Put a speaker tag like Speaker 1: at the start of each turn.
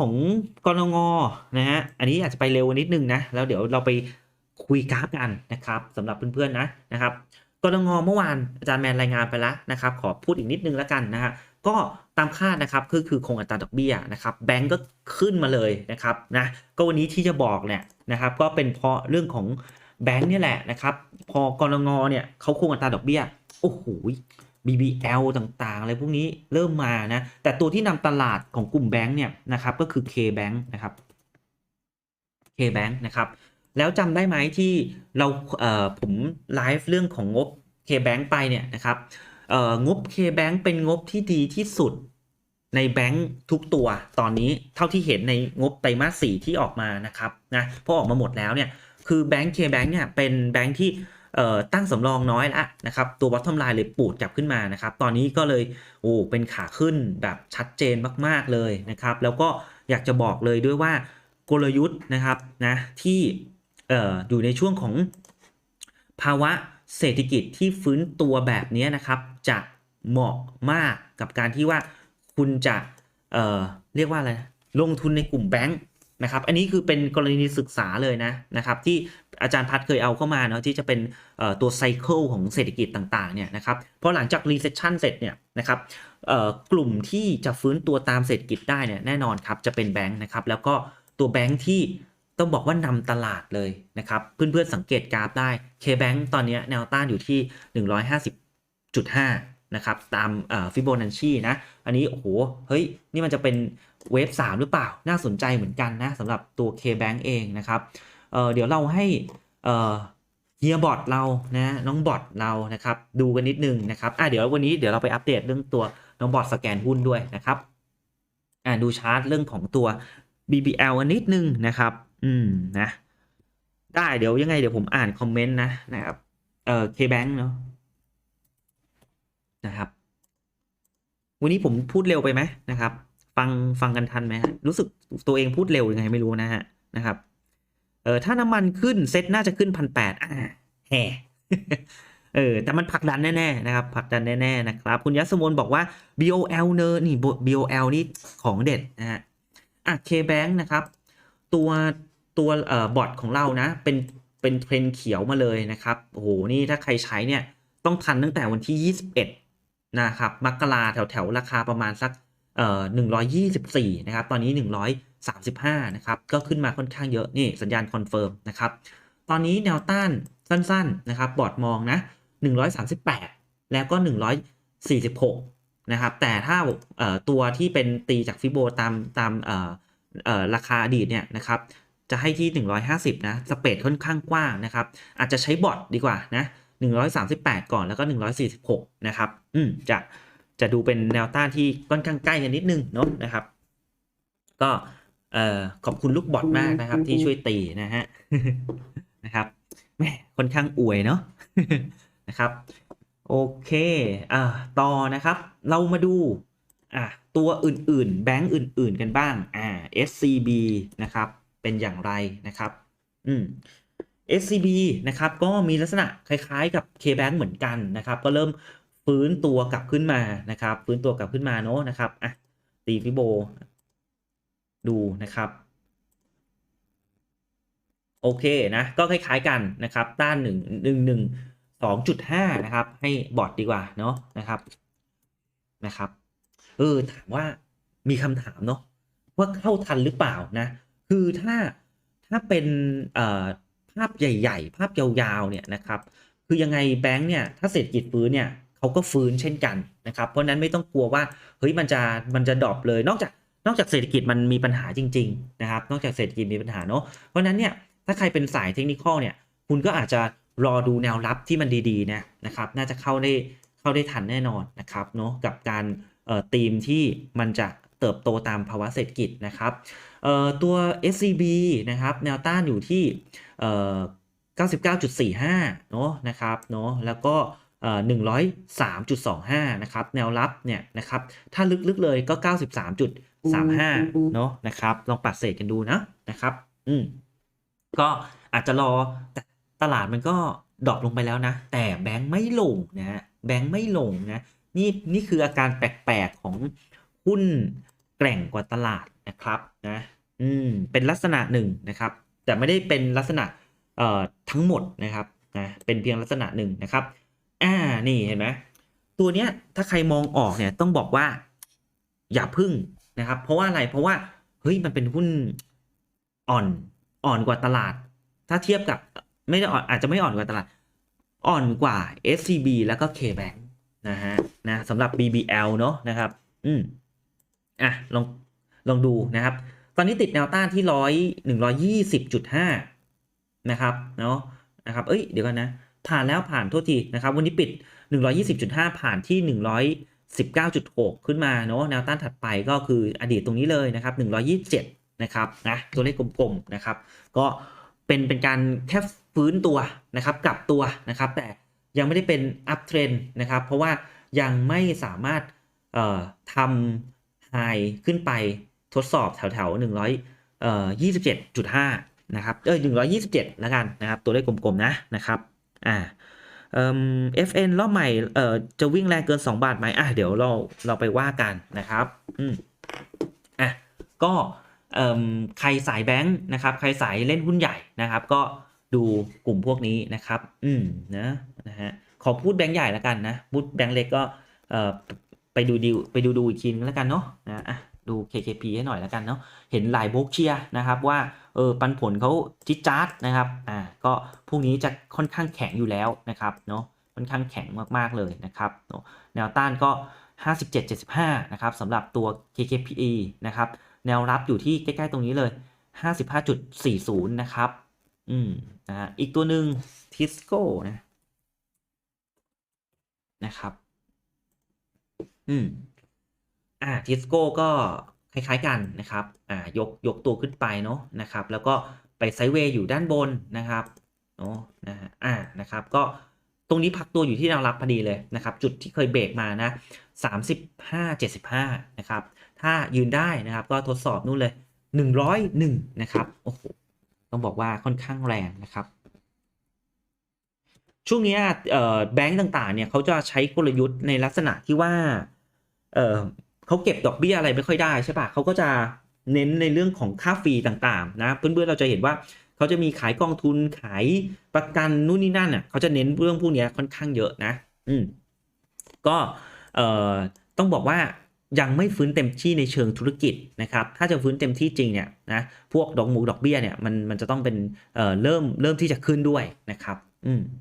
Speaker 1: ของกรงงนะฮะอันนี้อาจจะไปเร็วนิดนึงนะแล้วเดี๋ยวเราไปคุยกราฟกันนะครับสำหรับเพื่อนๆนะนะครับกรงงเมื่อวานอาจารย์แมนรายงานไปแล้วนะครับขอพูดอีกนิดนึงแล้วกันนะฮะก็ตามคาดนะครับคือคือคงอัตราดอกเบี้ยนะครับแบงก์ก็ขึ้นมาเลยนะครับนะก็วันนี้ที่จะบอกเนี่ยนะครับก็เป็นเพราะเรื่องของแบงก์นี่แหละนะครับพอกรงงเนี่ยเขาคงอัตราดอกเบี้ยโอ้โห BBL ต่างๆ อะไรพวกนี้เริ่มมานะ แต่ตัวที่นำตลาดของกลุ่มแบงก์เนี่ยนะครับก็คือ K-Bank นะครับ K-Bank นะครับ แล้วจำได้ไหมที่เราเอ่อผมไลฟ์เรื่องของงบ K-Bank ไปเนี่ยนะครับเอ่องบ K-Bank เป็นงบที่ดีที่สุดในแบงก์ทุกตัวตอนนี้เท่าที่เห็นในงบไตรมาสสี่ที่ออกมานะครับนะพราะออกมาหมดแล้วเนี่ยคือแบงก์ K-Bank เนี่ยเป็นแบงก์ที่ ตั้งสำรองน้อยละนะครับ ตัว bottom line เลยปูดกลับขึ้นมานะครับ ตอนนี้ก็เลยโอ้เป็นขาขึ้นแบบชัดเจนมากๆเลยนะครับ แล้วก็อยากจะบอกเลยด้วยว่ากลยุทธ์นะครับนะที่อ่อยู่ในช่วงของภาวะเศรษฐกิจที่ฟื้นตัวแบบนี้นะครับ จะเหมาะมากกับการที่ว่าคุณจะเเรียกว่าอะไรลงทุนในกลุ่มแบงค์นะครับ อันนี้คือเป็นกรณีศึกษาเลยนะนะครับ ที่ อาจารย์พัดเคยเอาเข้ามาเนาะที่จะเป็นตัวไซเคิลของเศรษฐกิจต่างๆเนี่ยนะครับพราะหลังจากรีเซชชันเสร็จเนี่ยนะครับกลุ่มที่จะฟื้นตัวตามเศรษฐกิจได้เนี่ยแน่นอนครับจะเป็นแบงค์นะครับแล้วก็ตัวแบงค์ที่ต้องบอกว่านำตลาดเลยนะครับ เพื่อนๆสังเกตกราฟได้ K-Bank ตอนนี้แนวต้านอยู่ที่ 150.5 นะครับ ตามฟิโบนัชชีนะ อันนี้ โอ้โห เฮ้ย นี่มันจะเป็นเวฟ3หรือเปล่าน่าสนใจเหมือนกันนะสำหรับตัว K-Bank เองนะครับ เเดี๋ยวเราให้เฮียบอทเรานะน้องบอทเรานะครับ ดูกันนิดนึงนะครับอะเดี๋ยววันนี้เดี๋ยวเราไปอัปเดตเรื่องตัวน้องบอทสแกนหุ้นด้วยนะครับอะดูชาร์ตเรื่องของตัว BBL อันนิดนึงนะครับ อืมนะ ได้เดี๋ยวยังไงเดี๋ยวผมอ่านคอมเมนต์นะนะครับเอ่อ K-Bank เนาะนะครับ วันนี้ผมพูดเร็วไปไหมนะครับ ฟังฟังกันทันไหมฮะรู้สึกตัวเองพูดเร็วยังไงไม่รู้นะฮะนะครับ เออถ้าน้ำมันขึ้นเซ็ตน่าจะขึ้นพันแปดอ่าแห่เออแต่มันผลักดันแน่ๆนะครับผลักดันแน่ๆนะครับ คุณยัสมนบอกว่า BOL เนอนี่ BOL นี่ของเด็ดนะฮะอะ K-Bank นะครับ ตัวตัวเอ่อบอทของเรานะ เป็นเป็นเทรนเขียวมาเลยนะครับโอ้โหนี่ถ้าใครใช้เนี่ยต้องทันตั้งแต่วันที่ 21 นะครับมกราแถวแถวราคาประมาณสักเอ่อ124 นะครับ ตอนนี้ 35 นะครับ ก็ขึ้นมาค่อนข้างเยอะ นี่สัญญาณคอนเฟิร์มนะครับ ตอนนี้แนวต้านสั้นๆนะครับบอร์ดมองนะ 138 แล้วก็ 146 นะครับ แต่ถ้าตัวที่เป็นตีจากฟิโบตามตามราคาอดีตเนี่ยนะครับจะให้ที่ 150 นะ สเปดค่อนข้างกว้างนะครับ อาจจะใช้บอทดีกว่านะ 138 ก่อนแล้วก็ 146 นะครับ อืม จะ จะดูเป็นแนวต้านที่ค่อนข้างใกล้กันนิดนึงเนาะนะครับ ก็ เอ่อขอบคุณลูกบอทมากนะครับ ที่ช่วยตีนะฮะนะครับแหมค่อนข้างอวยเนาะนะครับโอเคอ่าต่อนะครับ เรามาดูอะตัวอื่นๆ แบงก์อื่นๆกันบ้างอ่า SCB นะครับ เป็นอย่างไรนะครับอืม SCB นะครับก็มีลักษณะคล้ายๆกับ KBank เหมือนกันนะครับ ก็เริ่มฟื้นตัวกลับขึ้นมานะครับ ฟื้นตัวกลับขึ้นมาเนาะนะครับอะตีฟิโบ ดูนะครับ โอเคนะ ก็คล้ายๆกันนะครับ ต้านหนึ่งหนึ่งหนึ่งสองจุดห้านะครับ ให้บอดดีกว่าเนาะนะครับนะครับ เออถามว่ามีคำถามเนาะว่าเข้าทันหรือเปล่านะ คือถ้าถ้าเป็นเอ่อภาพใหญ่ ๆ ภาพยาวๆเนี่ยนะครับ คือยังไงแบงค์เนี่ยถ้าเศรษฐกิจฟื้นเนี่ยเขาก็ฟื้นเช่นกันนะครับ เพราะนั้นไม่ต้องกลัวว่าเฮ้ยมันจะมันจะดรอปเลยนอกจาก นอกจากเศรษฐกิจมันมีปัญหาจริง ๆ นะครับ นอกจากเศรษฐกิจมีปัญหาเนาะเพราะนั้นเนี่ยถ้าใครเป็นสายเทคนิคเนี่ยคุณก็อาจจะรอดูแนวรับที่มันดีๆนะนะครับ น่าจะเข้าได้เข้าได้ทันแน่นอนนะครับเนาะกับการเอ่อธีมที่มันจะเติบโตตามภาวะเศรษฐกิจนะครับเอ่อตัว SCB นะครับแนวต้านอยู่ที่เอ่อ99.45 เนาะนะครับเนาะแล้วก็ 103.25 นะครับ แนวรับเนี่ยนะครับ ถ้าลึกๆเลยก็ 93.35 เนาะนะครับ ลองปัดเศษกันดูนะนะครับ อืม ก็อาจจะรอแต่ตลาดมันก็ดรอปลงไปแล้วนะ แต่แบงค์ไม่ลงนะแบงค์ไม่ลงนะ นี่นี่คืออาการแปลกๆของหุ้นแกร่งกว่าตลาดนะครับนะ อืม เป็นลักษณะหนึ่งนะครับ แต่ไม่ได้เป็นลักษณะเอ่อทั้งหมดนะครับนะ เป็นเพียงลักษณะหนึ่งนะครับ อ่านี่เห็นไหมตัวเนี้ยถ้าใครมองออกเนี่ยต้องบอกว่า อย่าพึ่งนะครับ เพราะว่าอะไรเพราะว่าเฮ้ยมันเป็นหุ้นอ่อนอ่อนกว่าตลาด ถ้าเทียบกับไม่ได้อ่อนอาจจะไม่อ่อนกว่าตลาด อ่อนกว่า SCB แล้วก็ KBank นะฮะนะสำหรับ BBL เนอะนะครับ อืมอะลองลองดูนะครับ ตอนนี้ติดแนวต้านที่ร้อยหนึ่งร้อยี่สิบจุดห้านะครับเนาะนะครับ เอ้ยเดี๋ยวกันนะ ผ่านแล้วผ่านโทษทีนะครับวันนี้ปิด 120.5 ผ่านที่ 119.6 ขึ้นมาเนาะแนวต้านถัดไปก็คืออดีตตรงนี้เลยนะครับ 127 นะครับนะตัวเลขกลมๆนะครับ ก็เป็นเป็นการแค่ฟื้นตัวนะครับกลับตัวนะครับ แต่ยังไม่ได้เป็นอัพเทรนนะครับ เพราะว่ายังไม่สามารถเอ่อทำไฮขึ้นไปทดสอบแถวๆ100เอ่อ27.5นะครับเออ127แล้วกันนะครับ ตัวเลขกลมๆนะนะครับ อ่าเอ่อ FN รอบใหม่เอ่อจะวิ่งแรงเกิน 2 บาทไหมอะเดี๋ยวเราเราไปว่ากันนะครับอืมอะก็เอ่อใครสายแบงค์นะครับ ใครสายเล่นหุ้นใหญ่นะครับ ก็ดูกลุ่มพวกนี้นะครับ อืมนะนะฮะขอพูดแบงค์ใหญ่แล้วกันนะพูดแบงค์เล็กก็เอ่อไปดูดิวไปดูดูอีกทีนึงแล้วกันเนาะนะอะ ดู KKP ให้หน่อยแล้วกันเนาะเห็นหลายโบกเชียนะครับว่าเออปันผลเขาจิจาร์ดนะครับอ่าก็พวกนี้จะค่อนข้างแข็งอยู่แล้วนะครับเนาะค่อนข้างแข็งมากๆเลยนะครับเนาะแนวต้านก็ 57.75นะครับสำหรับตัว KKPE นะครับแนวรับอยู่ที่ใกล้ ๆ ตรงนี้เลย 55.40 นะครับ อืมนะฮะอีกตัวหนึ่ง Tisco นะ นะครับ อืม อ่า Tisco ก็คล้าย ๆกันนะครับอ่ายกยกตัวขึ้นไปเนาะนะครับ แล้วก็ไปไซด์เวย์อยู่ด้านบนนะครับเนาะนะฮะอ่านะครับก็ตรงนี้พักตัวอยู่ที่แนวรับพอดีเลยนะครับ จุดที่เคยเบรกมานะ35.75นะครับถ้ายืนได้นะครับก็ทดสอบนู่นเลย 101นะครับโอ้โหต้องบอกว่าค่อนข้างแรงนะครับ ช่วงนี้เอ่อแบงก์ต่างๆเนี่ยเขาจะใช้กลยุทธ์ในลักษณะที่ว่าเอ่อ เขาเก็บดอกเบี้ยอะไรไม่ค่อยได้ใช่ปะเขาก็จะเน้นในเรื่องของค่าฟรีต่างๆนะเพื่อนๆเราจะเห็นว่าเขาจะมีขายกองทุนขายประกันนู่นนี่นั่นอะเขาจะเน้นเรื่องพวกนี้ค่อนข้างเยอะนะ อืมก็เอ่อต้องบอกว่ายังไม่ฟื้นเต็มที่ในเชิงธุรกิจนะครับ ถ้าจะฟื้นเต็มที่จริงเนี่ยนะพวกดอกหมูดอกเบี้ยเนี่ยมันมันจะต้องเป็นเอ่อเริ่มเริ่มที่จะขึ้นด้วยนะครับ อืม